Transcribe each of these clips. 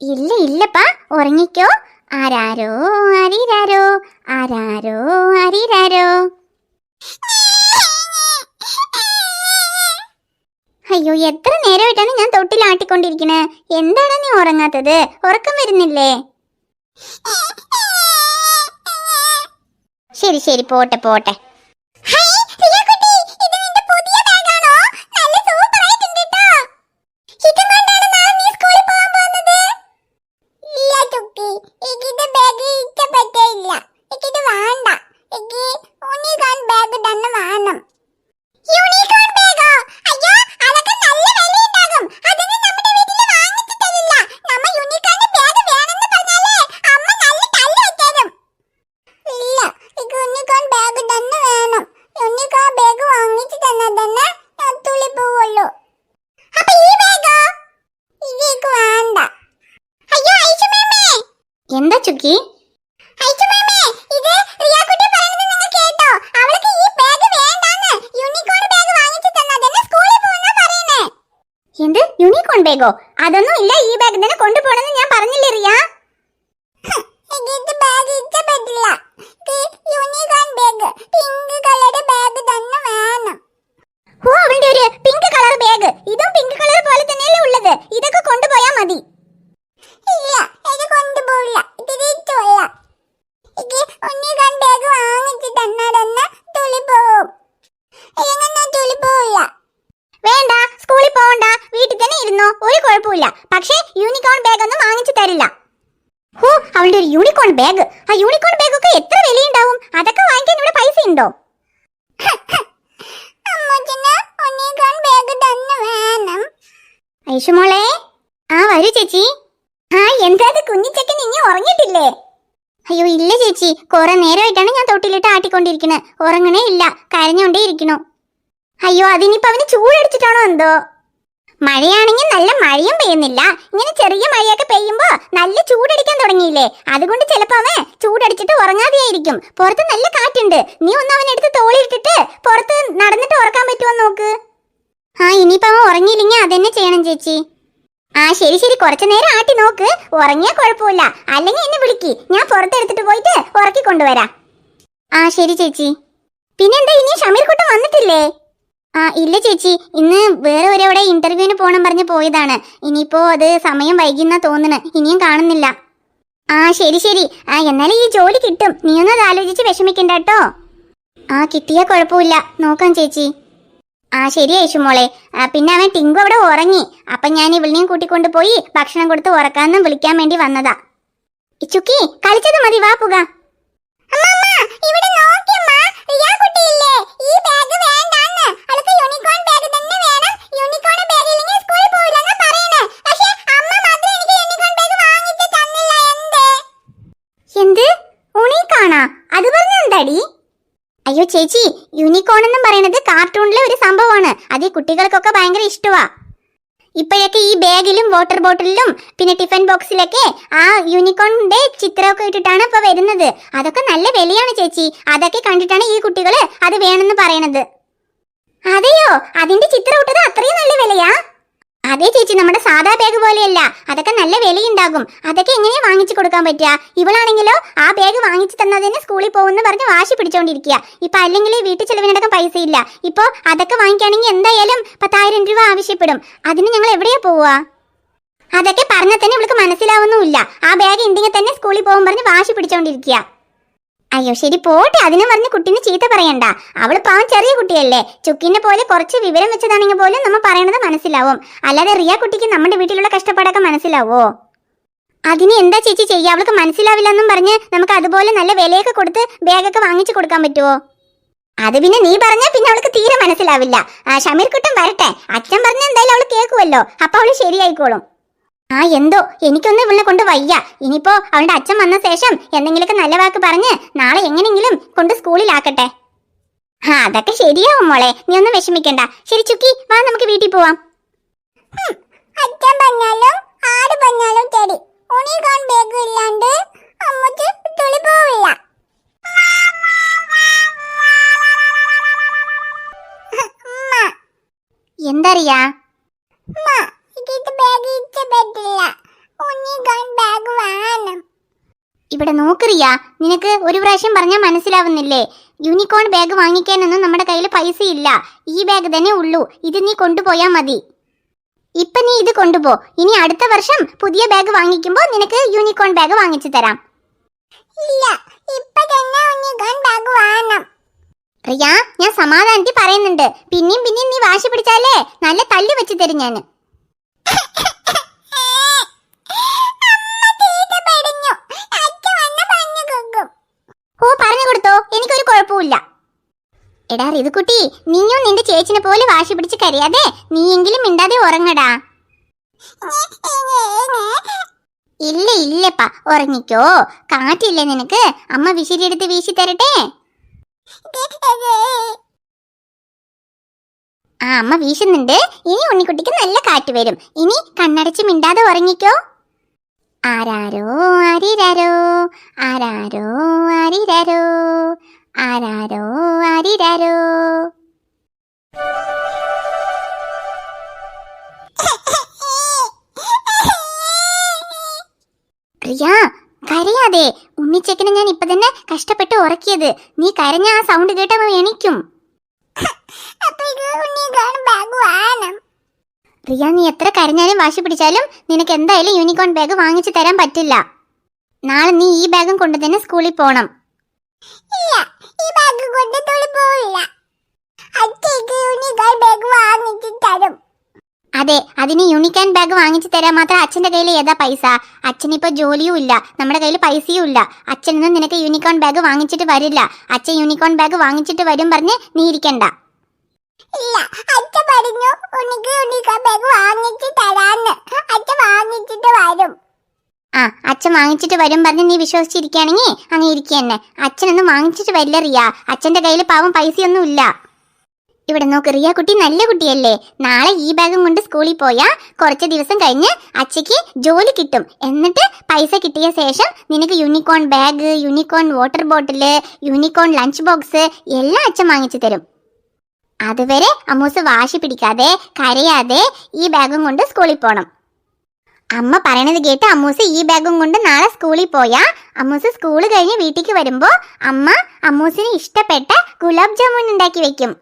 ഇല്ല ഇല്ലപ്പാ. ഉറങ്ങിക്കോ. ആരാരോ ആരീരാരോ. ആരാരോ ആരീരാരോ. അയ്യോ എത്ര നേരമായിട്ടാണ് ഞാൻ തൊട്ടിലാട്ടിക്കൊണ്ടിരിക്കണേ എന്താണ് നീ ഉറങ്ങാത്തത്? ഉറക്കം വരുന്നില്ലേ? ശരി ശരി. പോട്ടെ പോട്ടെ ഇല്ല ചുക്കി എനിക്കിത് ബാഗ് ഇഷ്ടപ്പെട്ടില്ല എനിക്കിത് വേണ്ട എനിക്ക് യൂണിക്കോൺ ബാഗ് തന്നെ വേണം യൂണിക്കോൺ ബാഗോ അയ്യോ അതൊക്കെ നല്ല വിലയുണ്ടാകും അതൊന്നും നമ്മുടെ വീട്ടിൽ വാങ്ങിച്ചു തരില്ല നമ്മ യൂണിക്കോൺ ബാഗ് വേണമെന്ന് പറഞ്ഞാലേ അമ്മ നല്ല തല്ല് വെച്ചേരും ഇല്ല എനിക്ക് യൂണിക്കോൺ ബാഗ് തന്നെ വേണം യൂണിക്കോൺ ബാഗ് വാങ്ങിച്ചു തന്നാൽ തന്നെ ഞാൻ തുള്ളി പോവുള്ളൂ അപ്പൊ ഈ ബാഗോ ഇതിക്ക് വേണ്ട അയ്യോ ഐഷുമേമേ എന്താ ചുക്കി ഐഷുമേമേ ഇത് റിയാക്കുട്ടി പറയുന്നത് നിങ്ങൾ കേട്ടോ അവൾക്ക് ഈ ബാഗ് വേണ്ടാന്ന് യൂണിക്കോൺ ബാഗ് വാങ്ങിച്ചു തന്നതെന്നെ സ്കൂളിൽ പോകുന്ന പറയുന്നേ എന്ത് യൂണിക്കോൺ ബാഗോ അതൊന്നും ഇല്ല ഈ ബാഗ് തന്നെ കൊണ്ടുപോകണമെന്ന് ഞാൻ പറഞ്ഞില്ലേ റിയ എനിക്ക് ബാഗ് ഇഷ്ടപ്പെട്ടില്ല unicorn bag pink colour bag തന്നെ വേണം ഓ അവളുടെ ഒരു പിങ്ക് കളർ ബാഗ് ഇതും പിങ്ക് കളർ പോലെ തന്നെയല്ലേ ഉള്ളത് ഇതൊക്കെ കൊണ്ടുപോയാ മതി ഇല്ല ഇത് കൊണ്ടുപോയില്ല ഇത് തിരിച്ചുള്ള എനിക്ക് യൂണിക്കോൺ ബാഗ് വാങ്ങിച്ചു തന്നാൽ തന്നെ തുളി പോവും ഇല്ലെങ്കിൽ ഞാൻ തുളി പോവില്ല വേണ്ട സ്കൂളിൽ പോവണ്ട വീട്ടിൽ തന്നെ ഇരുന്നോ ഒരു കുഴപ്പമില്ല പക്ഷേ യൂണിക്കോൺ ബാഗ് ഒന്നും വാങ്ങിച്ചു തരില്ല. ഓ അവളുടെ ഒരു യൂണിക്കോൺ ബാഗ് ആ യൂണിക്കോൺ ബാഗ് ഒക്കെ എത്ര വിലയുണ്ടാവും? അതൊക്കെ വാങ്ങിക്കാൻ ഇവിടെ പൈസ ഉണ്ടോ ഐഷുമോളെ ആ വരൂ ചേച്ചി. ആ എന്താ കുഞ്ഞിച്ചക്കൻ ഇനി ഉറങ്ങിയിട്ടില്ലേ? അയ്യോ ഇല്ല ചേച്ചി. കുറെ നേരമായിട്ടാണ് ഞാൻ തൊട്ടിലിട്ട് ആട്ടിക്കൊണ്ടിരിക്കുന്നത് ഉറങ്ങണേ ഇല്ല. കരഞ്ഞോണ്ടേ ഇരിക്കണു അയ്യോ അതിനിപ്പോ അവന് ചൂടടിച്ചിട്ടാണോ എന്തോ? മഴയാണെങ്കിൽ നല്ല മഴയും പെയ്യുന്നില്ല. ഇങ്ങനെ ചെറിയ മഴയൊക്കെ പെയ്യുമ്പോ നല്ല ചൂടടിക്കാൻ തുടങ്ങിയില്ലേ? അതുകൊണ്ട് ചിലപ്പോ അവൻ ചൂടടിച്ചിട്ട് ഉറങ്ങാതെയായിരിക്കും. പുറത്ത് നല്ല കാറ്റുണ്ട്. നീ ഒന്ന് അവനെടുത്ത് തോളിയിട്ടിട്ട് പുറത്ത് നടന്നിട്ട് ഉറക്കാൻ പറ്റുമോ നോക്ക്. ആ ഇനിയിപ്പോ അവൻ ഉറങ്ങിയില്ലെങ്കിൽ അതെന്നെ ചെയ്യണം ചേച്ചി. ആ ശരി ശരി. കുറച്ചു നേരം ആട്ടി നോക്ക്. ഉറങ്ങിയാ കുഴപ്പമില്ല. അല്ലെങ്കിൽ എന്നെ വിളിക്ക്. ഞാൻ പുറത്തെടുത്തിട്ട് പോയിട്ട് ഉറക്കി കൊണ്ടുവരാം. ആ ശരി ചേച്ചി. പിന്നെന്താ ഇനി ഷമീർ കുട്ടൻ വന്നിട്ടില്ലേ? ആ ഇല്ല ചേച്ചി. ഇന്ന് വേറെ ഒരെവിടെ ഇന്റർവ്യൂവിന് പോകണം പറഞ്ഞ് പോയതാണ്. ഇനിയിപ്പോ അത് സമയം വൈകുന്ന തോന്നുന്നു ഇനിയും കാണുന്നില്ല. ആ ശരി ശരി. ആ എന്നാലും ഈ ജോലി കിട്ടും. നീ ഒന്ന് ആലോചിച്ച് വിഷമിക്കണ്ട കേട്ടോ. ആ കിട്ടിയാ കുഴപ്പമില്ല. നോക്കാം ചേച്ചി. ആ ശരി യേശുമോളെ പിന്നെ അവൻ ടിങ്കു അവിടെ ഉറങ്ങി. അപ്പൊ ഞാൻ ഇവളിനെയും കൂട്ടിക്കൊണ്ട് പോയി ഭക്ഷണം കൊടുത്ത് ഉറക്കാന്നും വിളിക്കാൻ വേണ്ടി വന്നതാ. ഇച്ചുക്കി കളിച്ചത് മതി. വാ പുക അമ്മമ്മ ഇവിടെ നോക്കിയമ്മ റിയാ കുട്ടിയില്ലേ ഈ ബാഗ് വേണ്ടാന്ന് അവൾക്ക് യൂണിക്കോൺ ബാഗ് തന്നെ വേണം യൂണിക്കോൺ ബാഗ് ഇല്ലെങ്കിൽ സ്കൂളിൽ പോവില്ലെന്ന് പറയണേ പക്ഷേ അമ്മ മാത്രം എനിക്ക് യൂണിക്കോൺ ബാഗ് വാങ്ങിച്ച് തന്നില്ല എന്തേ എന്ത് ഉണീക്കാണാ അത് പറഞ്ഞ അയ്യോ ചേച്ചി യൂണിക്കോൺ എന്നും പറയുന്നത് കാർട്ടൂണിലെ ഒരു സംഭവമാണ്. അത് കുട്ടികൾക്കൊക്കെ ഭയങ്കര ഇഷ്ടമാ ഇപ്പോഴൊക്കെ ഈ ബാഗിലും വാട്ടർ ബോട്ടിലും പിന്നെ ടിഫിൻ ബോക്സിലൊക്കെ ആ യൂണിക്കോണിന്റെ ചിത്രമൊക്കെ ഇട്ടിട്ടാണ് ഇപ്പൊ വരുന്നത്. അതൊക്കെ നല്ല വിലയാണ് ചേച്ചി. അതൊക്കെ കണ്ടിട്ടാണ് ഈ കുട്ടികൾ അത് വേണമെന്ന് പറയണത്. അതെയോ? അതിന്റെ ചിത്രം ഇട്ടത് അത്രയും നല്ല വിലയാ? അതെ ചേച്ചി നമ്മുടെ സാധാ ബാഗ് പോലെയല്ല. അതൊക്കെ നല്ല വിലയുണ്ടാകും. അതൊക്കെ എങ്ങനെയാ വാങ്ങിച്ചു കൊടുക്കാൻ പറ്റുക? ഇവളാണെങ്കിലോ ആ ബാഗ് വാങ്ങിച്ചു തന്നതിന് സ്കൂളിൽ പോകുന്നു പറഞ്ഞ് വാശി പിടിച്ചോണ്ടിരിക്കുക. ഇപ്പൊ അല്ലെങ്കിൽ വീട്ടിൽ ചെലവിനടക്കം പൈസ ഇല്ല ഇപ്പോ അതൊക്കെ വാങ്ങിക്കുകയാണെങ്കിൽ എന്തായാലും പത്തായിരം രൂപ ആവശ്യപ്പെടും. അതിന് ഞങ്ങൾ എവിടെയാ പോവുക? അതൊക്കെ പറഞ്ഞാൽ തന്നെ ഇവൾക്ക് മനസ്സിലാവുന്നുമില്ല. ആ ബാഗ് ഉണ്ടെങ്കിൽ തന്നെ സ്കൂളിൽ പോകും പറഞ്ഞ് വാശി പിടിച്ചോണ്ടിരിക്കുക. അയ്യോ ശരി പോട്ടെ. അതിനെ പറഞ്ഞ് കുട്ടീനെ ചീത്ത പറയണ്ട. അവൾ പാവം ചെറിയ കുട്ടിയല്ലേ. ചുക്കിനെ പോലെ കുറച്ച് വിവരം വെച്ചതാണെങ്കിൽ പോലും നമ്മൾ പറയണത് മനസ്സിലാവും. അല്ലാതെ റിയ കുട്ടിക്ക് നമ്മുടെ വീട്ടിലുള്ള കഷ്ടപ്പാടൊക്കെ മനസ്സിലാവോ? അതിന് എന്താ ചേച്ചി ചെയ്യുക അവൾക്ക് മനസ്സിലാവില്ലെന്നും പറഞ്ഞ് നമുക്ക് അതുപോലെ നല്ല വിലയൊക്കെ കൊടുത്ത് ബാഗൊക്കെ വാങ്ങിച്ചു കൊടുക്കാൻ പറ്റുമോ അത് പിന്നെ നീ പറഞ്ഞാൽ പിന്നെ അവൾക്ക് തീരെ മനസ്സിലാവില്ല. ഷമീർ കുട്ടൻ വരട്ടെ. അച്ഛൻ പറഞ്ഞ എന്തായാലും അവൾ കേൾക്കുമല്ലോ അപ്പൊ അവൾ ശരിയായിക്കോളും. ആ എന്തോ എനിക്കൊന്നും ഇവളെ കൊണ്ട് വയ്യ ഇനിയിപ്പോ അവളുടെ അച്ഛൻ വന്ന ശേഷം എന്തെങ്കിലുമൊക്കെ നല്ല വാക്ക് പറഞ്ഞ് നാളെ എങ്ങനെയെങ്കിലും കൊണ്ട് സ്കൂളിലാക്കട്ടെ ആ അതൊക്കെ ശരിയാവും മോളെ നീ ഒന്നും വിഷമിക്കണ്ട ശരി ചുക്കി വാ നമുക്ക് വീട്ടിൽ പോവാം അച്ഛൻ പറഞ്ഞാലും ആര് പറഞ്ഞാലും ശരി യൂണിക്കോൺ ബാഗ് ഇല്ലാണ്ട് അമ്മച്ച് തുളി പോവില്ല എന്തറിയാ അമ്മ എനിക്ക് ബാഗ് ഇഷ്ടപ്പെട്ടില്ല ഉണ്ണിക്കാൻ ബാഗ് വേണം ഇവിടെ നോക്കറിയ. നിനക്ക് ഒരു പ്രാവശ്യം പറഞ്ഞാൽ മനസ്സിലാവുന്നില്ലേ? യൂണിക്കോൺ ബാഗ് വാങ്ങിക്കാനൊന്നും നമ്മുടെ കയ്യിൽ പൈസ ഇല്ല ഈ ബാഗ് തന്നെ ഉള്ളൂ. ഇത് നീ കൊണ്ടുപോയാൽ മതി. ഇപ്പൊ നീ ഇത് കൊണ്ടുപോ. ഇനി അടുത്ത വർഷം പുതിയ ബാഗ് വാങ്ങിക്കുമ്പോൾ നിനക്ക് യൂണിക്കോൺ ബാഗ് വാങ്ങിച്ചു തരാം. ഇല്ല. ഇപ്പൊ തന്നെ ഉണ്ണിക്കാൻ ബാഗ് വേണം റിയ ഞാൻ സമാധാനത്തിൽ പറയുന്നുണ്ട്. പിന്നെയും പിന്നെയും നീ വാശി പിടിച്ചാലേ നല്ല തല്ലി വെച്ച് തരും ഞാൻ അമ്മ തീറ്റ പെടഞ്ഞു അച്ഛൻ വന്ന് പറഞ്ഞു കൊടുക്കും ഓ പറഞ്ഞു കൊടുത്തോ കുഴപ്പമില്ല എടാ റിതുക്കുട്ടി നീയും നിന്റെ ചേച്ചിനെ പോലെ വാശി പിടിച്ച് കരയാതെ നീയെങ്കിലും മിണ്ടാതെ ഉറങ്ങടാ. ഇല്ല ഇല്ലപ്പാ ഉറങ്ങിക്കോ. കാറ്റില്ലേ നിനക്ക്? അമ്മ വിശിരിയെടുത്ത് വീശി തരട്ടെ? ആ അമ്മ വീശുന്നുണ്ട്. ഇനി ഉണ്ണിക്കുട്ടിക്ക് നല്ല കാറ്റ് വരും. ഇനി കണ്ണടച്ച് മിണ്ടാതെ ഉറങ്ങിക്കോ. ആരാരോ ആരിരാരോ ആരാരോ ആരിരാരോ. ആരാരോ ആരിരാരോ. പ്രിയ കരയാതെ. ഉണ്ണിച്ചക്കനെ ഞാൻ ഇപ്പൊ തന്നെ കഷ്ടപ്പെട്ട് ഉറക്കിയത്. നീ കരഞ്ഞ ആ സൗണ്ട് കേട്ടവ എണിക്കും. റിയ നീ എത്ര കരഞ്ഞാലും വാശി പിടിച്ചാലും നിനക്ക് എന്തായാലും യൂണിക്കോൺ ബാഗ് വാങ്ങിച്ചു തരാൻ പറ്റില്ല. നാളെ നീ ഈ ബാഗും കൊണ്ടുതന്നെ സ്കൂളിൽ പോണം. ഇല്ല ഈ ബാഗ് കൊണ്ട് തുളി പോവില്ല. അച്ഛക്ക് യൂണിക്കോൺ ബാഗ് വാങ്ങിച്ചു തരും. അതെ അതിന് യൂണിക്കോൺ ബാഗ് വാങ്ങിച്ചു തരാൻ മാത്രം അച്ഛന്റെ കയ്യിൽ ഏതാ പൈസ? അച്ഛനിപ്പോ ജോലിയും ഇല്ല നമ്മുടെ കയ്യിൽ പൈസയും ഇല്ല. അച്ഛനൊന്നും നിനക്ക് യൂണിക്കോൺ ബാഗ് വാങ്ങിച്ചിട്ട് വരില്ല. അച്ഛൻ യൂണിക്കോൺ ബാഗ് വാങ്ങിച്ചിട്ട് വരും പറഞ്ഞ് നീ ഇരിക്കണ്ട. ഇല്ല അച്ഛൻ പറഞ്ഞു ഉണ്ണിക്ക് യൂണിക്കോൺ ബാഗ് വാങ്ങിച്ചു തരാന്ന്. അച്ഛൻ വരും ആ അച്ഛൻ വാങ്ങിച്ചിട്ട് വരും പറഞ്ഞ് നീ വിശ്വസിച്ചിരിക്കുകയാണെങ്കിൽ അങ്ങ് ഇരിക്കുക തന്നെ അച്ഛനൊന്നും വാങ്ങിച്ചിട്ട് വരില്ല റിയ. അച്ഛന്റെ കയ്യിൽ പാവം പൈസയൊന്നും ഇല്ല. ഇവിടെ നോക്ക് റിയ കുട്ടി നല്ല കുട്ടിയല്ലേ. നാളെ ഈ ബാഗും കൊണ്ട് സ്കൂളിൽ പോയാ കുറച്ച് ദിവസം കഴിഞ്ഞ് അച്ഛക്ക് ജോലി കിട്ടും. എന്നിട്ട് പൈസ കിട്ടിയ ശേഷം നിനക്ക് unicorn bag unicorn water bottle unicorn lunch box എല്ലാം അച്ഛൻ വാങ്ങിച്ചു തരും. അതുവരെ അമ്മൂസ് വാശി പിടിക്കാതെ കരയാതെ ഈ ബാഗും കൊണ്ട് സ്കൂളിൽ പോണം. അമ്മ പറയണത് കേട്ട് അമ്മൂസ് ഈ ബാഗും കൊണ്ട് നാളെ സ്കൂളിൽ പോയാ. അമ്മൂസ് സ്കൂൾ കഴിഞ്ഞ് വീട്ടിലേക്ക് വരുമ്പോ അമ്മ അമ്മൂസിന് ഇഷ്ടപ്പെട്ട ഗുലാബ് ജാമുൻ ഉണ്ടാക്കി വെക്കും.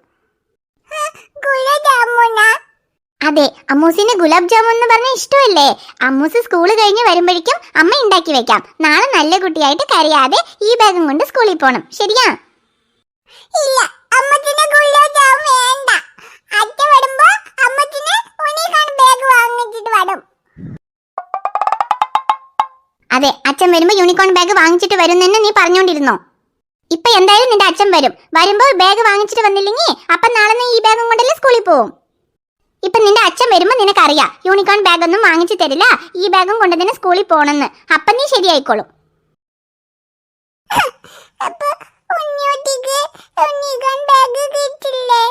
അതെ അമ്മൂസിന് ഗുലാബ് ജാമുൻ എന്ന് പറഞ്ഞ ഇഷ്ടമല്ലേ? അമ്മൂസ് സ്കൂൾ കഴിഞ്ഞ് വരുമ്പോഴേക്കും അമ്മ ഉണ്ടാക്കി വെക്കാം. നാളെ നല്ല കുട്ടിയായിട്ട് കരയാതെ ഈ ബാഗും കൊണ്ട് സ്കൂളിൽ പോണം. ശരിയാ? ഇല്ല അമ്മത്തിന് ജാമുൻ വേണ്ട. അച്ഛൻ വരുമ്പോ അമ്മത്തിന് ബാഗ് വാങ്ങിച്ചിട്ട് വരും. അതെ അച്ഛൻ വരുമ്പോ യൂണിക്കോൺ ബാഗ് വാങ്ങിച്ചിട്ട് വരും തന്നെ നീ പറഞ്ഞോണ്ടിരുന്നോ? ഇപ്പൊ എന്തായാലും നിന്റെ അച്ഛൻ വരും. വരുമ്പോ ബാഗ് വാങ്ങിച്ചിട്ട് വന്നില്ലെങ്കിൽ അപ്പൊ നാളെ നീ ഈ ബാഗും കൊണ്ടല്ലേ സ്കൂളിൽ പോവും. ഇപ്പൊ നിന്റെ അച്ഛൻ വരുമ്പോ നിനക്കറിയാം യൂണിക്കോൺ ബാഗ് ഒന്നും വാങ്ങിച്ചു തരില്ല ഈ ബാഗും കൊണ്ട് തന്നെ സ്കൂളിൽ പോണെന്ന്. അപ്പൊ നീ ശരിയായിക്കോളും. അപ്പൊ യൂണിക്കോൺ ബാഗ് കിട്ടില്ലേ?